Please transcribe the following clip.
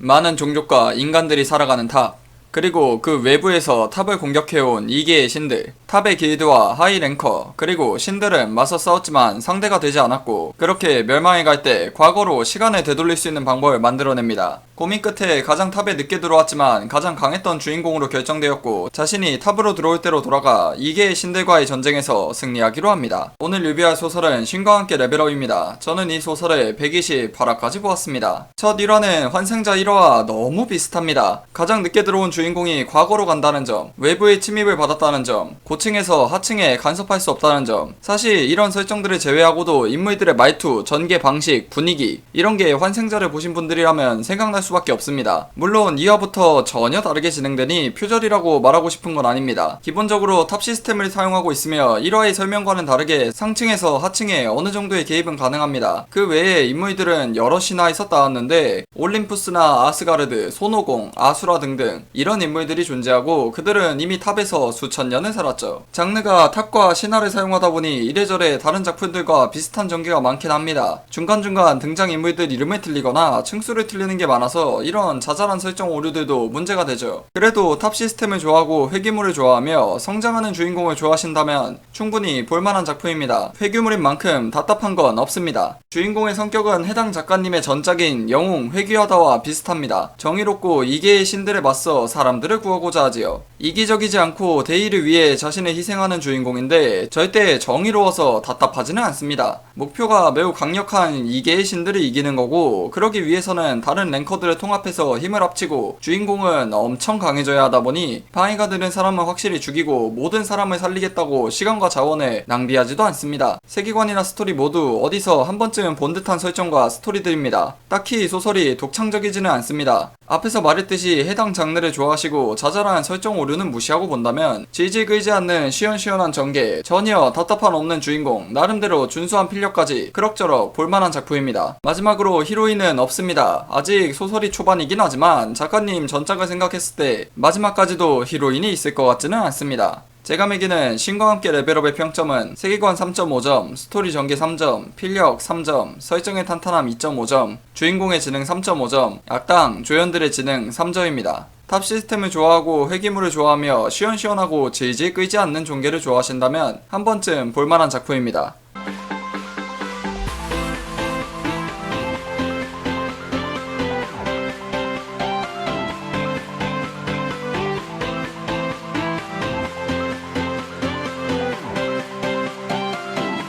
많은 종족과 인간들이 살아가는 탑, 그리고 그 외부에서 탑을 공격해온 2개의 신들, 탑의 길드와 하이 랭커, 그리고 신들은 맞서 싸웠지만 상대가 되지 않았고, 그렇게 멸망해 갈 때 과거로 시간을 되돌릴 수 있는 방법을 만들어냅니다. 고민 끝에 가장 탑에 늦게 들어왔지만 가장 강했던 주인공으로 결정되었고, 자신이 탑으로 들어올 때로 돌아가 2개의 신들과의 전쟁에서 승리하기로 합니다. 오늘 리뷰할 소설은 신과 함께 레벨업입니다. 저는 이 소설을 128화까지 보았습니다. 첫 1화는 환생자 1화와 너무 비슷합니다. 가장 늦게 들어온 주 인공이 과거로 간다는 점, 외부의 침입을 받았다는 점, 고층에서 하층에 간섭할 수 없다는 점. 사실 이런 설정들을 제외하고도 인물들의 말투, 전개 방식, 분위기 이런 게 환생자를 보신 분들이라면 생각날 수밖에 없습니다. 물론 2화부터 전혀 다르게 진행되니 표절이라고 말하고 싶은 건 아닙니다. 기본적으로 탑 시스템을 사용하고 있으며 1화의 설명과는 다르게 상층에서 하층에 어느 정도의 개입은 가능합니다. 그 외에 인물들은 여럿이나 있었다 왔는데 올림푸스나 아스가르드, 손오공, 아수라 등등 이런 인물들이 존재하고 그들은 이미 탑에서 수천 년을 살았죠. 장르가 탑과 신화를 사용하다 보니 이래저래 다른 작품들과 비슷한 전개가 많긴 합니다. 중간중간 등장인물들 이름을 틀리거나 층수를 틀리는 게 많아서 이런 자잘한 설정 오류들도 문제가 되죠. 그래도 탑 시스템을 좋아하고 회귀물을 좋아하며 성장하는 주인공을 좋아하신다면 충분히 볼만한 작품입니다. 회귀물인 만큼 답답한 건 없습니다. 주인공의 성격은 해당 작가님의 전작인 영웅 회귀하다와 비슷합니다. 정의롭고 이계의 신들에 맞서 사람들을 구하고자 하지요. 이기적이지 않고 대의를 위해 자신을 희생하는 주인공인데 절대 정의로워서 답답하지는 않습니다. 목표가 매우 강력한 이계의 신들을 이기는 거고 그러기 위해서는 다른 랭커들을 통합해서 힘을 합치고 주인공은 엄청 강해져야 하다 보니 방해가 되는 사람은 확실히 죽이고 모든 사람을 살리겠다고 시간과 자원을 낭비하지도 않습니다. 세계관이나 스토리 모두 어디서 한 번쯤 본 듯한 설정과 스토리들입니다. 딱히 소설이 독창적이지는 않습니다. 앞에서 말했듯이 해당 장르를 좋아하시고 자잘한 설정 오류는 무시하고 본다면 질질 끌지 않는 시원시원한 전개, 전혀 답답한 없는 주인공, 나름대로 준수한 필력 까지 그럭저럭 볼만한 작품입니다. 마지막으로 히로인은 없습니다. 아직 소설이 초반이긴 하지만 작가님 전작을 생각했을 때 마지막까지도 히로인이 있을 것 같지는 않습니다. 제가 매기는 신과 함께 레벨업의 평점은 세계관 3.5점, 스토리 전개 3점, 필력 3점, 설정의 탄탄함 2.5점, 주인공의 지능 3.5점, 악당, 조연들의 지능 3점입니다. 탑 시스템을 좋아하고 회기물을 좋아하며 시원시원하고 질질 끌지 않는 종개를 좋아하신다면 한 번쯤 볼만한 작품입니다.